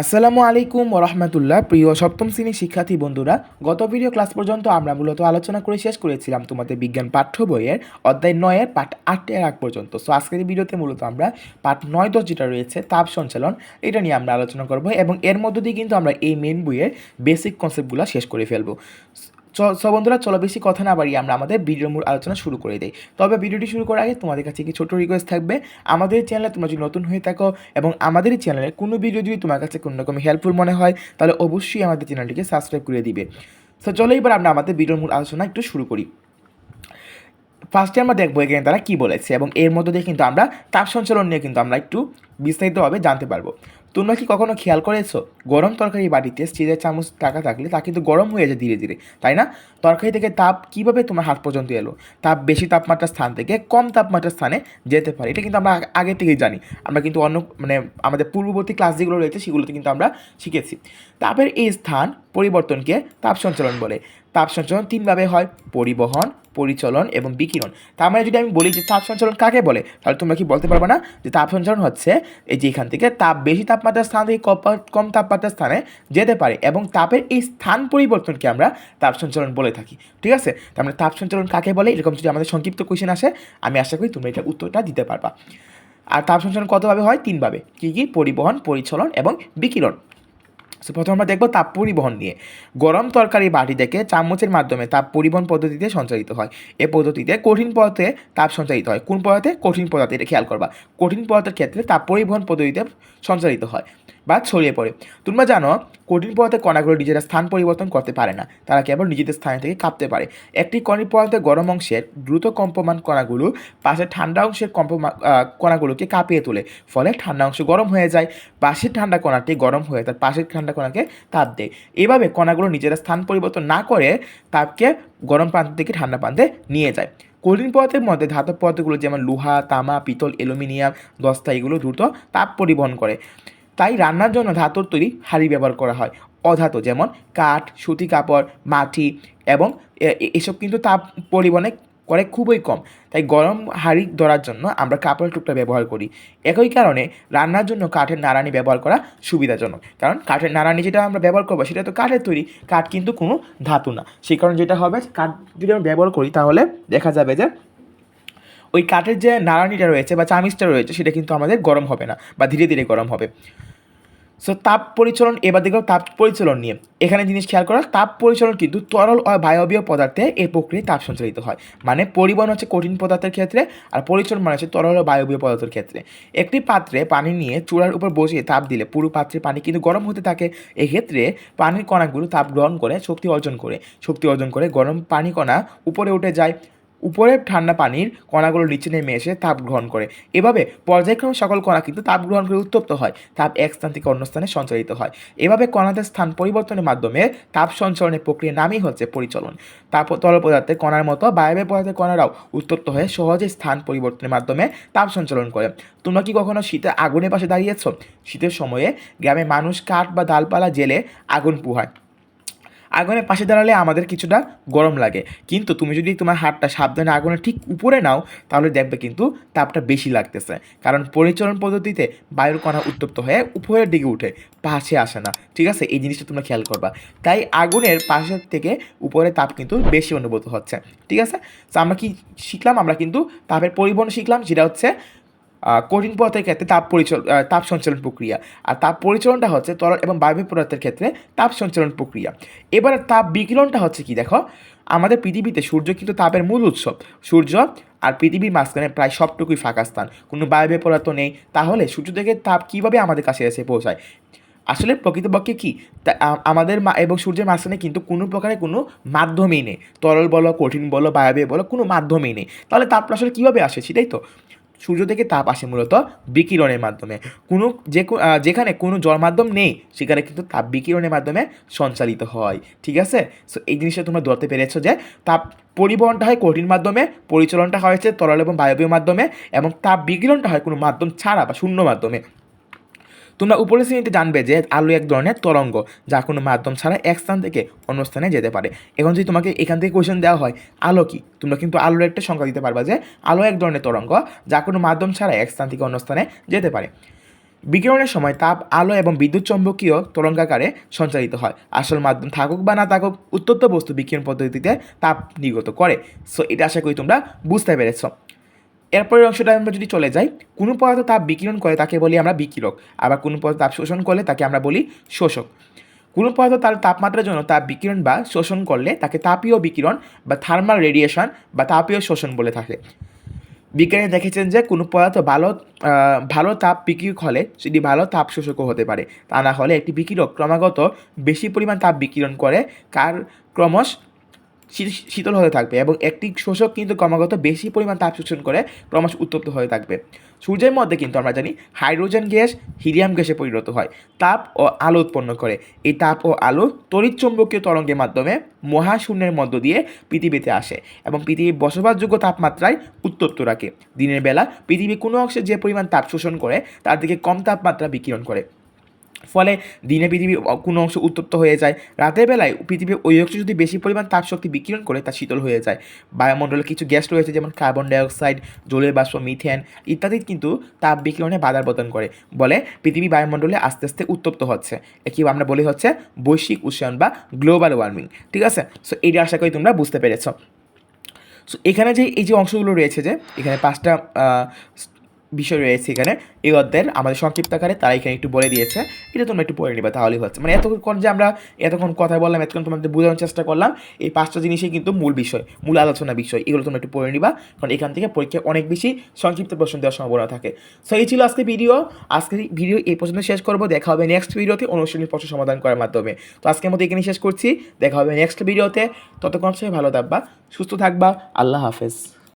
আসসালামু আলাইকুম রহমতুল্লাহ। প্রিয় সপ্তম শ্রেণির শিক্ষার্থী বন্ধুরা, গত ভিডিও ক্লাস পর্যন্ত আমরা মূলত আলোচনা করে শেষ করেছিলাম তোমাদের বিজ্ঞান পাঠ্য বইয়ের অধ্যায় নয়ের পাঠ আটের আগ পর্যন্ত। সো আজকের ভিডিওতে মূলত আমরা পাঠ নয় দশ যেটা রয়েছে, তাপ সঞ্চালন, এটা নিয়ে আমরা আলোচনা করব এবং এর মধ্য দিয়ে কিন্তু আমরা এই মেন বইয়ের বেসিক কনসেপ্টগুলো শেষ করে ফেলব। সো বন্ধুরা, চলো বেশি কথা না বাড়িয়ে আমরা আমাদের ভিডিওর মূল আলোচনা শুরু করে দিই। তবে ভিডিওটি শুরু করার আগে তোমাদের কাছে একটি ছোটো রিকোয়েস্ট থাকবে। আমাদের চ্যানেলে তোমরা যদি নতুন হয়ে থাকো এবং আমাদের চ্যানেলে কোনো ভিডিও যদি তোমার কাছে কোনো রকম হেল্পফুল মনে হয়, তাহলে অবশ্যই আমাদের চ্যানেলটিকে সাবস্ক্রাইব করে দিবে। তো চলো এবার আমরা আমাদের ভিডিওর মূল আলোচনা একটু শুরু করি। ফার্স্টে আমরা দেখব এখানে তারা কী বলেছে এবং এর মধ্যে দিয়ে কিন্তু আমরা তাপ সঞ্চালন নিয়ে কিন্তু আমরা একটু বিস্তারিতভাবে জানতে পারব। তোমরা কি কখনো খেয়াল করেছ? গরম তরকারি বাটিতে স্টিলের চামচ টাকা থাকলে তা কিন্তু গরম হয়ে যায় ধীরে ধীরে, তাই না? তরকারি থেকে তাপ কীভাবে তোমার হাত পর্যন্ত এলো? তাপ বেশি তাপমাত্রার স্থান থেকে কম তাপমাত্রার স্থানে যেতে পারে, এটা কিন্তু আমরা আগে থেকেই জানি। আমরা কিন্তু অন্য মানে আমাদের পূর্ববর্তী ক্লাস যেগুলো রয়েছে, সেগুলোতে কিন্তু আমরা শিখেছি। তাপের এই স্থান পরিবর্তনকে তাপ সঞ্চালন বলে। তাপ সঞ্চালন তিনভাবে হয়, পরিবহন পরিচলন এবং বিকিরণ। তার মানে যদি আমি বলি যে তাপ সঞ্চালন কাকে বলে, তাহলে তোমরা কি বলতে পারবে না? যে তাপ সঞ্চালন হচ্ছে এই যে এখান থেকে তাপ, বেশি তাপমাত্রার স্থান থেকে কম তাপমাত্রার স্থানে যেতে পারে এবং তাপের এই স্থান পরিবর্তনকে আমরা তাপ সঞ্চালন বলে থাকি। ঠিক আছে? তার মানে তাপ সঞ্চালন কাকে বলে? এরকম যদি আমাদের সংক্ষিপ্ত কোয়েশ্চেন আসে, আমি আশা করি তোমরা এটা উত্তরটা দিতে পারবা। আর তাপ সঞ্চালন কতভাবে হয়? তিনভাবে। কী কী? পরিবহন, পরিচলন এবং বিকিরণ। সো প্রথমে আমরা দেখব তাপ পরিবহন নিয়ে। গরম তরকারি বাটি থেকে চামচের মাধ্যমে তাপ পরিবহন পদ্ধতিতে সঞ্চালিত হয়। এ পদ্ধতিতে কঠিন পদার্থে তাপ সঞ্চালিত হয়। কোন পদার্থে? কঠিন পদার্থে, এটা খেয়াল করবা। কঠিন পদার্থের ক্ষেত্রে তাপ পরিবহন পদ্ধতিতে সঞ্চালিত হয়। বা ছড়িয়ে পড়ে। তোমরা জানো কঠিন পদার্থের কণাগুলো নিজেরা স্থান পরিবর্তন করতে পারে না। তারা কেবল নিজেদের স্থান থেকে কাঁপতে পারে। একটি কঠিন পদার্থের গরম অংশের দ্রুত কম্পমান কণাগুলো পাশের ঠান্ডা অংশের কম্পমা আহ, কণাগুলোকে কাঁপিয়ে তোলে। ফলে ঠান্ডা অংশ গরম হয়ে যায়। পাশের ঠান্ডা কণাটি গরম হয়ে তার পাশের ঠান্ডা কণাকে তাপ দেয়। এভাবে কণাগুলো নিজেরা স্থান পরিবর্তন না করে তাপকে গরম প্রান্ত থেকে ঠান্ডা প্রান্তে নিয়ে যায়। কঠিন পদার্থের মধ্যে ধাতব পদার্থগুলো যেমন লোহা তামা পিতল অ্যালুমিনিয়াম দস্তা এগুলো দ্রুত তাপ পরিবহন করে। তাই রান্নার জন্য ধাতুর তৈরি হাঁড়ি ব্যবহার করা হয়। অধাতু যেমন কাঠ, সুতি কাপড়, মাটি এবং এসব কিন্তু তাপ পরিবহনে করে খুবই কম। তাই গরম হাঁড়ি ধরার জন্য আমরা কাপড়ের টুকটা ব্যবহার করি। একই কারণে রান্নার জন্য কাঠের নাড়ানি ব্যবহার করা সুবিধাজনক। কারণ কাঠের নাড়ানি যেটা আমরা ব্যবহার করব সেটা তো কাঠের তৈরি, কাঠ কিন্তু কোনো ধাতু না। সেই কারণে যেটা হবে, কাঠ যদি আমরা ব্যবহার করি তাহলে দেখা যাবে যে ওই কাঠের যে নাড়ানিটা রয়েছে বা চামিচটা রয়েছে সেটা কিন্তু আমাদের গরম হবে না বা ধীরে ধীরে গরম হবে। সো তাপ পরিচালন এবার দেখো, তাপ পরিচালন নিয়ে। এখানে জিনিস খেয়াল করা, তাপ পরিচালন কিন্তু তরল ও বায়বীয় পদার্থে এই প্রক্রিয়ায় তাপ সঞ্চালিত হয়। মানে পরিবহন হচ্ছে কঠিন পদার্থের ক্ষেত্রে আর পরিচালন মানে হচ্ছে তরল ও বায়বীয় পদার্থের ক্ষেত্রে। একটি পাত্রে পানি নিয়ে চূড়ার উপর বসিয়ে তাপ দিলে পুরো পাত্রে পানি কিন্তু গরম হতে থাকে। এক্ষেত্রে পানির কণাগুলো তাপ গ্রহণ করে, শক্তি অর্জন করে। শক্তি অর্জন করে গরম পানি কণা উপরে উঠে যায়। উপরের ঠান্ডা পানির কণাগুলো নিচে নেমে এসে তাপ গ্রহণ করে। এভাবে পর্যায়ক্রমে সকল কণা কিন্তু তাপ গ্রহণ করে উত্তপ্ত হয়, তাপ এক স্থান থেকে অন্য স্থানে সঞ্চালিত হয়। এভাবে কণাদের স্থান পরিবর্তনের মাধ্যমে তাপ সঞ্চালনের প্রক্রিয়ার নামই হচ্ছে পরিচলন। তাপ তরল পদার্থের কণার মতো বায়বীয় পদার্থের কণারাও উত্তপ্ত হয়ে সহজে স্থান পরিবর্তনের মাধ্যমে তাপ সঞ্চালন করে। তোমরা কি কখনো শীতে আগুনের পাশে দাঁড়িয়েছো? শীতের সময়ে গ্রামে মানুষ কাঠ বা ডালপালা জেলে আগুন পোহায়। আগুনের পাশে দাঁড়ালে আমাদের কিছুটা গরম লাগে। কিন্তু তুমি যদি তোমার হাতটা সাবধানে আগুনের ঠিক উপরে নাও, তাহলে দেখবে কিন্তু তাপটা বেশি লাগতেছে। কারণ পরিচালন পদ্ধতিতে বায়ুর কণা উত্তপ্ত হয়ে উপরের দিকে উঠে, পাশে আসে না। ঠিক আছে? এই জিনিসটা তোমরা খেয়াল করবা। তাই আগুনের পাশের থেকে উপরে তাপ কিন্তু বেশি অনুভূত হচ্ছে। ঠিক আছে? তো আমরা কি শিখলাম? আমরা কিন্তু তাপের পরিবহন শিখলাম, যেটা হচ্ছে কঠিন পদার্থের ক্ষেত্রে তাপ পরিচল তাপ সঞ্চালন প্রক্রিয়া। আর তাপ পরিচালনটা হচ্ছে তরল এবং বায়বীয় পদার্থের ক্ষেত্রে তাপ সঞ্চালন প্রক্রিয়া। এবার তাপ বিকিরণটা হচ্ছে কি দেখো? আমাদের পৃথিবীতে সূর্য কিন্তু তাপের মূল উৎসব সূর্য আর পৃথিবীর মাঝখানে প্রায় সবটুকুই ফাঁকা স্থান। কোনো বায়বীয় পদার্থ নেই। তাহলে সূর্য থেকে তাপ কীভাবে আমাদের কাছে এসে পৌঁছায়? আসলে প্রকৃতপক্ষে কি? আমাদের মা- এবং সূর্যের মাঝখানে কিন্তু কোনো প্রকারের কোনো মাধ্যমেই নেই। তরল বলো, কঠিন বলো, বায়বীয় বলো, কোনো মাধ্যমেই নেই। তাহলে তাপটা আসলে কীভাবে আসে সেটাই তো। সূর্য থেকে তাপ আসে মূলত বিকিরণের মাধ্যমে। কোনো যে যেখানে কোনো জল মাধ্যম নেই, সেখানে কিন্তু তাপ বিকিরণের মাধ্যমে সঞ্চালিত হয়। ঠিক আছে? সো এই জিনিসটা তোমরা ধরতে পেরেছ যে তাপ পরিবহনটা হয় কঠিন মাধ্যমে, পরিচালনটা হয়েছে তরল এবং বায়বীয় মাধ্যমে, এবং তাপ বিকিরণটা হয় কোনো মাধ্যম ছাড়া বা শূন্য মাধ্যমে। তোমরা উপরের শ্রেণীতে জানবে যে আলো এক ধরনের তরঙ্গ, যা কোনো মাধ্যম ছাড়া এক স্থান থেকে অন্য স্থানে যেতে পারে। এখন যদি তোমাকে এখান থেকে কোয়েশন দেওয়া হয়, আলো কি? তোমরা কিন্তু আলোর একটা সংখ্যা দিতে পারবা যে আলো এক ধরনের তরঙ্গ, যা কোনো মাধ্যম ছাড়া এক স্থান থেকে অন্য স্থানে যেতে পারে। বিকিরণের সময় তাপ, আলো এবং বিদ্যুৎ চৌম্বকীয় তরঙ্গাকারে সঞ্চালিত হয়। আসল মাধ্যম থাকুক বা না থাকুক, উত্তপ্ত বস্তু বিকিরণ পদ্ধতিতে তাপ নির্গত করে। সো এটা আশা করি তোমরা বুঝতে পেরেছ। এরপরের অংশটা আমরা যদি চলে যাই, কোনো পদার্থ তাপ বিকিরণ করে তাকে বলি আমরা বিকিরক, আবার কোনো পদার্থ তাপ শোষণ করলে তাকে আমরা বলি শোষক। কোনো পদার্থ তার তাপমাত্রার জন্য তাপ বিকিরণ বা শোষণ করলে তাকে তাপীয় বিকিরণ বা থার্মাল রেডিয়েশন বা তাপীয় শোষণ বলে থাকে। বিজ্ঞানী দেখেছেন যে কোনো পদার্থ ভালো ভালো তাপ বিকিরক হলে সেটি ভালো তাপ শোষকও হতে পারে। তা না হলে একটি বিকিরক ক্রমাগত বেশি পরিমাণ তাপ বিকিরণ করে, কার ক্রমশ শীতল হতে থাকবে এবং একটি শোষক কিন্তু ক্রমাগত বেশি পরিমাণ তাপ শোষণ করে ক্রমশ উত্তপ্ত হয়ে থাকবে। সূর্যের মধ্যে কিন্তু আমরা জানি হাইড্রোজেন গ্যাস হিলিয়াম গ্যাসে পরিণত হয়। তাপ ও আলো উৎপন্ন করে। এই তাপ ও আলো তড়িৎ চৌম্বকীয় তরঙ্গের মাধ্যমে মহাশূন্যের মধ্য দিয়ে পৃথিবীতে আসে এবং পৃথিবীর বসবাসযোগ্য তাপমাত্রায় উত্তপ্ত রাখে। দিনের বেলা পৃথিবী কোনো অংশে যে পরিমাণ তাপ শোষণ করে, তার দিকে কম তাপমাত্রা বিকিরণ করে। ফলে দিনে পৃথিবী কোনো অংশ উত্তপ্ত হয়ে যায়। রাতের বেলায় পৃথিবীর ওই অংশ যদি বেশি পরিমাণ তাপ শক্তি বিকিরণ করে তা শীতল হয়ে যায়। বায়ুমণ্ডলে কিছু গ্যাস রয়েছে, যেমন কার্বন ডাইঅক্সাইড জলের বাষ্প মিথেন ইত্যাদি কিন্তু তাপ বিকিরণে বাধার প্রদান করে, বলে পৃথিবী বায়ুমণ্ডলে আস্তে আস্তে উত্তপ্ত হচ্ছে। একে আমরা বলি হচ্ছে বৈশ্বিক উষ্ণায়ন বা গ্লোবাল ওয়ার্মিং ঠিক আছে? সো এইটা আশা করি তোমরা বুঝতে পেরেছ। সো এখানে যে, এই যে অংশগুলো রয়েছে যে, এখানে পাঁচটা বিষয় রয়েছে এখানে। এই অধ্যায়ের আমাদের সংক্ষিপ্ত আকারে তারা এখানে একটু বলে দিয়েছে। এটা তোমরা একটু পড়ে নিবা, তাহলেই হচ্ছে। মানে এতক্ষণ যে আমরা এতক্ষণ কথা বললাম, এতক্ষণ তোমাদের বোঝানোর চেষ্টা করলাম, এই পাঁচটা জিনিসই কিন্তু মূল বিষয়, মূল আলোচনা বিষয়। এগুলো তোমরা একটু পড়ে নিবা, কারণ এখান থেকে পরীক্ষায় অনেক বেশি সংক্ষিপ্ত প্রশ্ন দেওয়ার সম্ভাবনা থাকে। সো এই ছিল আজকে ভিডিও। আজকে ভিডিও এই পর্যন্ত শেষ করব। দেখা হবে নেক্সট ভিডিওতে অনুষ্ঠিত প্রশ্ন সমাধান করার মাধ্যমে। তো আজকের মতো এখানে শেষ করছি। দেখা হবে নেক্সট ভিডিওতে। ততক্ষণ সবাই ভালো থাকবা, সুস্থ থাকবা। আল্লাহ হাফেজ।